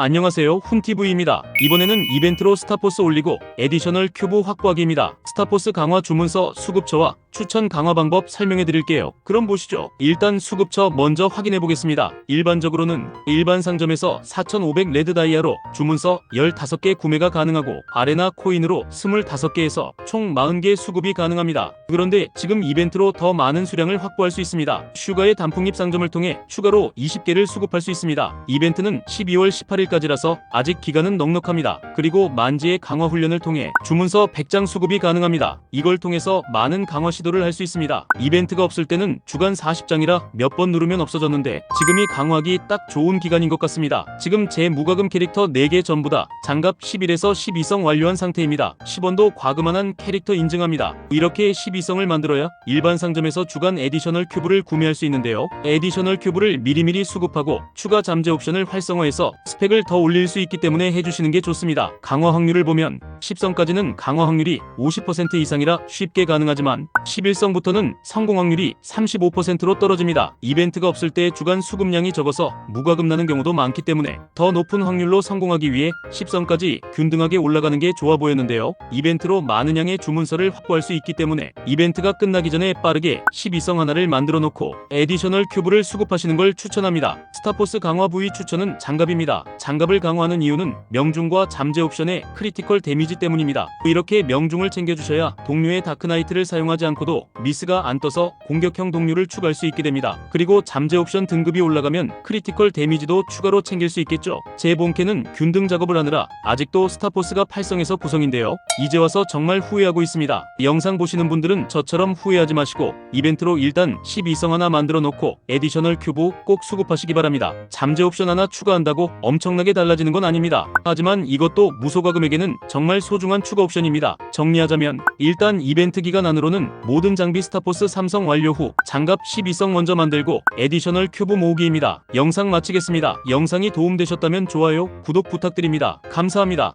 안녕하세요 훈티브입니다. 이번에는 이벤트로 스타포스 올리고 에디셔널 큐브 확보하기입니다. 스타포스 강화 주문서 수급처와 추천 강화 방법 설명해 드릴게요. 그럼 보시죠. 일단 수급처 먼저 확인해 보겠습니다. 일반적으로는 일반 상점에서 4,500 레드 다이아로 주문서 15개 구매가 가능하고 아레나 코인으로 25개에서 총 40개 수급이 가능합니다. 그런데 지금 이벤트로 더 많은 수량을 확보할 수 있습니다. 슈가의 단풍잎 상점을 통해 추가로 20개를 수급할 수 있습니다. 이벤트는 12월 18일 까지라서 아직 기간은 넉넉합니다. 그리고 만지의 강화 훈련을 통해 주문서 100장 수급이 가능합니다. 이걸 통해서 많은 강화 시도를 할 수 있습니다. 이벤트가 없을 때는 주간 40장이라 몇 번 누르면 없어졌는데 지금이 강화하기 딱 좋은 기간인 것 같습니다. 지금 제 무과금 캐릭터 4개 전부 다 장갑 11에서 12성 완료한 상태입니다. 10원도 과금한한 캐릭터 인증합니다. 이렇게 12성을 만들어야 일반 상점에서 주간 에디셔널 큐브를 구매할 수 있는데요. 에디셔널 큐브를 미리미리 수급하고 추가 잠재 옵션을 활성화해서 스펙을 더 올릴 수 있기 때문에 해주시는 게 좋습니다. 강화 확률을 보면 10성까지는 강화 확률이 50% 이상이라 쉽게 가능하지만 11성부터는 성공 확률이 35%로 떨어집니다. 이벤트가 없을 때 주간 수급량이 적어서 무과금 나는 경우도 많기 때문에 더 높은 확률로 성공하기 위해 10성까지 균등하게 올라가는 게 좋아 보였는데요. 이벤트로 많은 양의 주문서를 확보할 수 있기 때문에 이벤트가 끝나기 전에 빠르게 12성 하나를 만들어 놓고 에디셔널 큐브를 수급하시는 걸 추천합니다. 스타포스 강화 부위 추천은 장갑입니다. 장갑을 강화하는 이유는 명중과 잠재 옵션의 크리티컬 데미지 때문입니다. 이렇게 명중을 챙겨주셔야 동료의 다크나이트를 사용하지 않고도 미스가 안 떠서 공격형 동료를 추가할 수 있게 됩니다. 그리고 잠재 옵션 등급이 올라가면 크리티컬 데미지도 추가로 챙길 수 있겠죠. 제 본캐는 균등 작업을 하느라 아직도 스타포스가 8성에서 9성인데요. 이제 와서 정말 후회하고 있습니다. 영상 보시는 분들은 저처럼 후회하지 마시고 이벤트로 일단 12성 하나 만들어 놓고 에디셔널 큐브 꼭 수급하시기 바랍니다. 잠재 옵션 하나 추가한다고 엄청나게 달라지는 건 아닙니다. 하지만 이것도 무소가금에게는 정말 소중한 추가 옵션입니다. 정리하자면 일단 이벤트 기간 안으로는 모든 장비 스타포스 삼성 완료 후 장갑 12성 먼저 만들고 에디셔널 큐브 모으기입니다. 영상 마치겠습니다. 영상이 도움되셨다면 좋아요, 구독 부탁드립니다. 감사합니다.